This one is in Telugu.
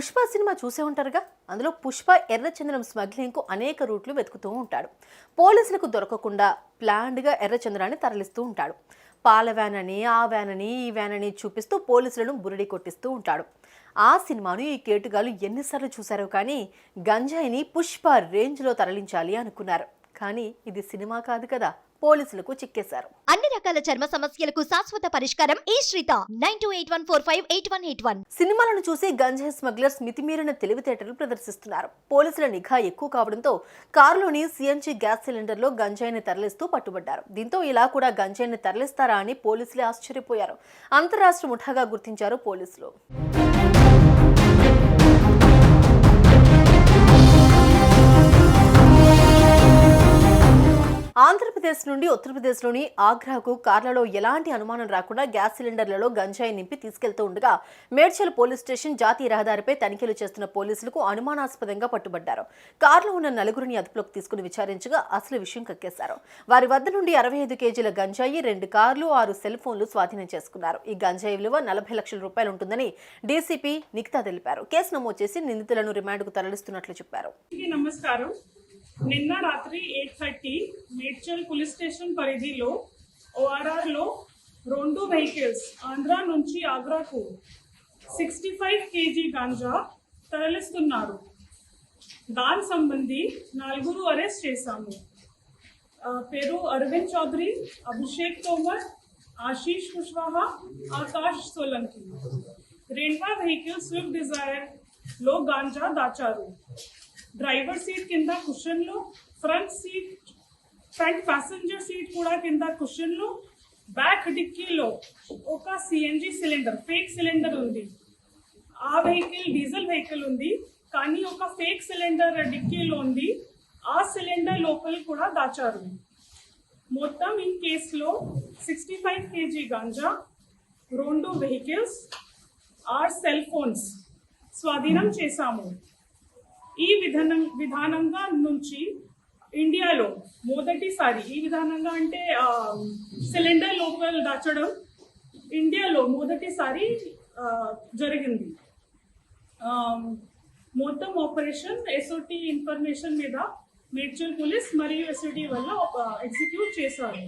పుష్ప సినిమా చూసే ఉంటారుగా? అందులో పుష్ప ఎర్రచందనం స్మగ్లింగ్కు అనేక రూట్లు వెతుకుతూ ఉంటాడు. పోలీసులకు దొరకకుండా ప్లాన్డ్గా ఎర్రచందనాన్ని తరలిస్తూ ఉంటాడు. పాల వ్యాన్ అని ఆ వ్యాన్ అని ఈ వ్యాన్ అని చూపిస్తూ పోలీసులను బురిడి కొట్టిస్తూ ఉంటాడు. ఆ సినిమాను ఈ కేటుగాలు ఎన్నిసార్లు చూశారో కానీ గంజాయిని పుష్ప రేంజ్లో తరలించాలి అనుకున్నారు. కానీ ఇది సినిమా కాదు కదా? పోలీసులకు చిక్కేశారు. అన్ని రకాల చర్మ సమస్యలకు శాశ్వత పరిష్కారం ఈ శ్రీత. Nine two eight one four five eight one eight one. సినిమాలను చూసి గంజాయి స్మగ్లర్స్ మితిమీరిన తెలివితేటలు ప్రదర్శిస్తున్నారు. పోలీసుల నిఘా ఎక్కువ కావడంతో కారులోని సిఎన్జి గ్యాస్ సిలిండర్లో గంజాయిని తరలిస్తూ పట్టుబడ్డారు. దీంతో ఇలా కూడా గంజాయిని తరలిస్తారా అని పోలీసులే ఆశ్చర్యపోయారు. అంతరాష్ట్ర ముఠాగా గుర్తించారు పోలీసులు. ఆంధ్రప్రదేశ్ నుండి ఉత్తరప్రదేశ్లోని ఆగ్రాకు కార్లలో ఎలాంటి అనుమానం రాకుండా గ్యాస్ సిలిండర్లలో గంజాయి నింపి తీసుకెళ్తూ ఉండగా మేడ్చల్ పోలీస్ స్టేషన్ జాతీయ రహదారిపై తనిఖీలు చేస్తున్న పోలీసులకు అనుమానాస్పదంగా పట్టుబడ్డారు. కారులో ఉన్న నలుగురిని అదుపులోకి తీసుకుని విచారించగా అసలు విషయం కక్కేశారు. వారి వద్ద నుండి అరవై ఐదు కేజీల గంజాయి రెండు కార్లు ఆరు సెల్ ఫోన్లు స్వాధీనం చేసుకున్నారు. ఈ గంజాయి విలువ నలభై లక్షల రూపాయలు ఉంటుందని డీసీపీ నిక్తా తెలిపారు. కేసు నమోదు చేసి నిందితులను రిమాండ్కు తరలిస్తున్నట్లు చెప్పారు. నమస్కారం. నిన్న రాత్రి eight thirty Medchal police station పరిధిలో ఓఆర్ఆర్లో రెండు వెహికల్స్ ఆంధ్ర నుంచి ఆగ్రాకు సిక్స్టీ ఫైవ్ కేజీ గాంజా తరలిస్తున్నారు. దాని సంబంధి నలుగురు అరెస్ట్ చేశాము. పేరు అరవింద్ చౌదరి అభిషేక్ తోమర్ ఆశీష్ కుష్వాహా ఆకాష్ సోలంకి. రెండవ వెహికల్ స్విఫ్ట్ డిజైర్లో గాంజా దాచారు. డ్రైవర్ సీట్ కింద కుషన్లు front seat front passenger seat కూడా కింద కుషన్లు బ్యాక్ డిక్కీలో ఒక సిఎన్జి సిలిండర్ ఫేక్ సిలిండర్ ఉంది. ఆ వెహికల్ డీజిల్ వెహికల్ ఉంది కానీ ఒక ఫేక్ సిలిండర్ డిక్కీలో ఉంది. ఆ సిలిండర్ లోపల కూడా దాచారు. మొత్తం ఈ కేసులో సిక్స్టీ ఫైవ్ కేజీ గాంజా రెండు వెహికల్స్ ఆర్ సెల్ ఫోన్స్ స్వాధీనం చేశాము. ఈ విధానం విధానంగా నుంచి ఇండియాలో మొదటిసారి ఈ విధానంగా అంటే సిలిండర్ లోపల దాచడం ఇండియాలో మొదటిసారి జరిగింది. మొత్తం ఆపరేషన్ ఎస్ఓటి ఇన్ఫర్మేషన్ మీద మేడ్చల్ పోలీస్ మరియు ఎస్ఓటి వల్ల ఎగ్జిక్యూట్ చేశారు.